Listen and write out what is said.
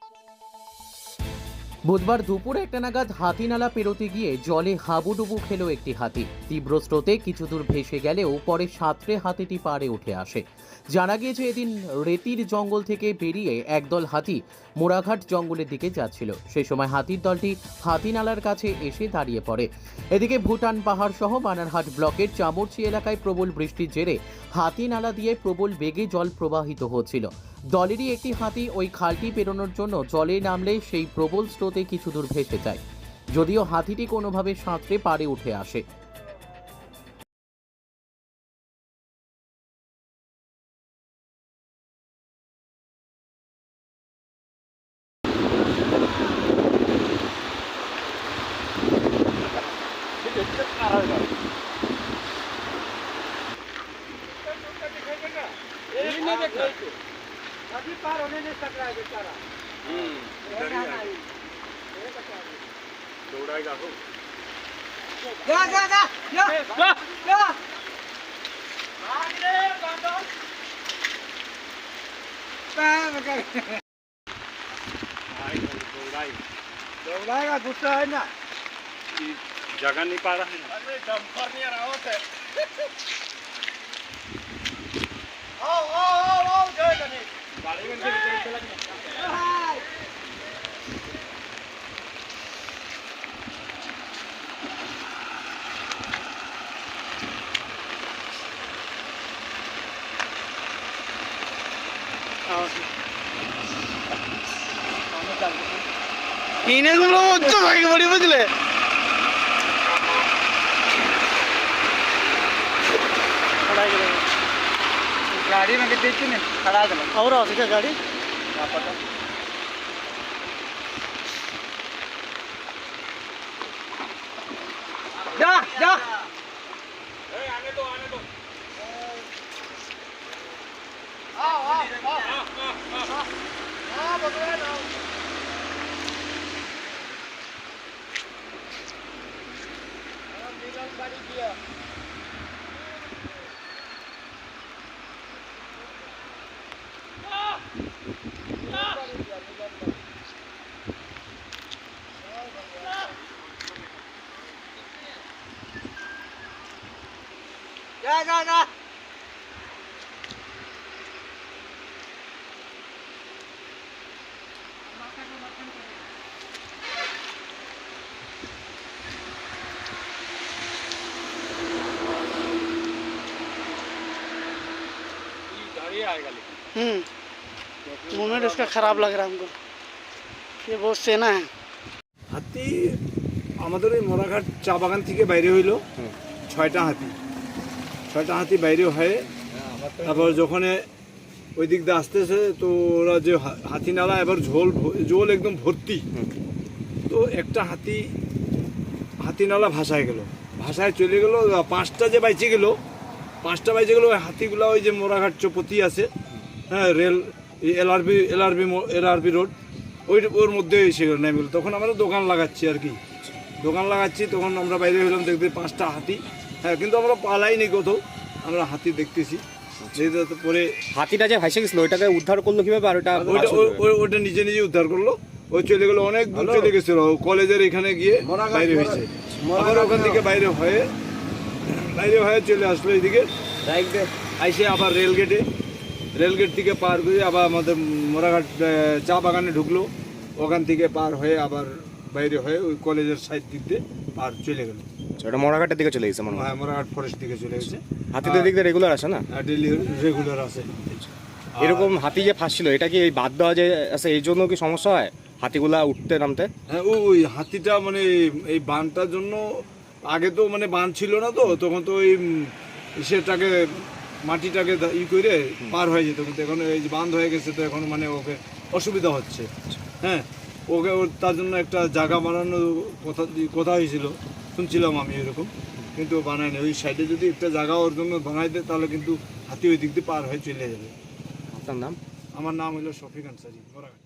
Música বুধবার দুপুর একটা নাগাদ হাতিনালা পেরোতে গিয়ে জলে হাবুডুবু খেলো একটি হাতি। তীব্র স্রোতে কিছু দূর ভেসে গেলেও পরে সাঁতরে হাতিটি পাড়ে উঠে আসে। জানা গিয়েছে, এদিন রেতির জঙ্গল থেকে বেরিয়ে একদল হাতি মোড়াঘাট জঙ্গলের দিকে যাচ্ছিল। সেই সময় হাতির দলটি হাতিনালার কাছে এসে দাঁড়িয়ে পড়ে। এদিকে ভুটান পাহাড় সহ বানারহাট ব্লকের চামড়চি এলাকায় প্রবল বৃষ্টির জেরে হাতিনালা দিয়ে প্রবল বেগে জল প্রবাহিত হচ্ছিল। দলেরই একটি হাতি ওই খালটি পেরোনোর জন্য জলে নামলে সেই প্রবল স্রোতে কিছু দূর ভেসে যায় যদিও হাতিটি কোনোভাবে সাঁতরে পাড়ে উঠে আসে जा जा जा जा जा दौड़ाएगा गुस्सा है ना जगह नहीं पा रहा है आओ आओ आओ आओ जय गणेश ইনেগুলো তো ভাই বড়ি বুঝলে गाड़ी में देखी नहीं खड़ा कर और আছে क्या গাড়ি जा जा जा जा जा गाड़ी आएगा लेकिन हम्म मूवमेंट उसका खराब लग रहा है हमको ये बहुत सेना है হাতি আমাদের ওই মোড়াঘাট চা বাগান থেকে বাইরে হইলো ছয়টা হাতি ছয়টা হাতি বাইরে হয়ে। তারপর যখন ওই দিক দিয়ে আসতেছে, তো ওরা যে হাতি নালা, এবার ঝোল জল একদম ভর্তি। তো একটা হাতি হাতি নালা ভাসায় গেল। ভাসায় চলে গেল পাঁচটা যে বাইচে গেল, পাঁচটা বাইচে গেল, ওই হাতিগুলো ওই যে মোড়াঘাট চৌপতি আছে হ্যাঁ rail LRB LRB LRB road, ওই ওর মধ্যে এসে গেল, নেমে তখন আমরা দোকান লাগাচ্ছি আর কি। দোকান লাগাচ্ছি, তখন আমরা বাইরে হলাম দেখতে পাঁচটা হাতি। হ্যাঁ কিন্তু আমরা পালাইনি কোথাও। আমরা হাতি দেখতেছি। যেহেতু পরে হাতিটা যে ভাইসে গেছিল ওইটাকে উদ্ধার করল কীভাবে আর ওটা ওটা নিজে নিজে উদ্ধার করল। ও চলে গেলো অনেক দূর চলে গেছিল। কলেজের এখানে গিয়ে বাইরে হয়েছে। আবার ওখান থেকে বাইরে হয়ে বাইরে হয়ে চলে আসলো এইদিকে আইসে আবার রেলগেটে। রেলগেট থেকে পার করে আবার আমাদের মোরাঘাট চা বাগানে ঢুকলো। ওখান থেকে পার হয়ে আবার বাইরে হয়ে ওই কলেজের সাইড দিক দিয়ে পার চলে গেল। ওটা মোড়াঘাটের দিকে চলে গেছে মনে হয়। মোরাঘাট ফরেস্ট দিকে চলে গেছে। হাতিদের দিক দিয়ে রেগুলার আসে না? ডেলি রেগুলার আছে। এরকম হাতি যে ফাঁসছিল এটা কি এই বাদ দেওয়া যে আছে এই জন্য কি সমস্যা হয়? হাতিগুলা উঠতে নামতে? হ্যাঁ ওই হাতিটা মানে এই বানটার জন্য আগে তো মানে বান ছিল না তো তখন তো ওই সেটাকে মাটিটাকে ই করে পার হয়ে যেত। কিন্তু এখন এই যে বাঁধ হয়ে গেছে তো এখন মানে ওকে অসুবিধা হচ্ছে। হ্যাঁ ওকে ওর তার জন্য একটা জায়গা বানানোর কথা কথা হয়েছিল। শুনছিলাম আমি এরকম। কিন্তু বানায় বানায়নি ওই সাইডে যদি একটা জায়গা ওর জন্য বানাই দেয় তাহলে কিন্তু হাতি ওই দিক দিয়ে পার হয়ে চলে যাবে। আপনার নাম? আমার নাম হলো শফিক আনসারি মোরাঘাট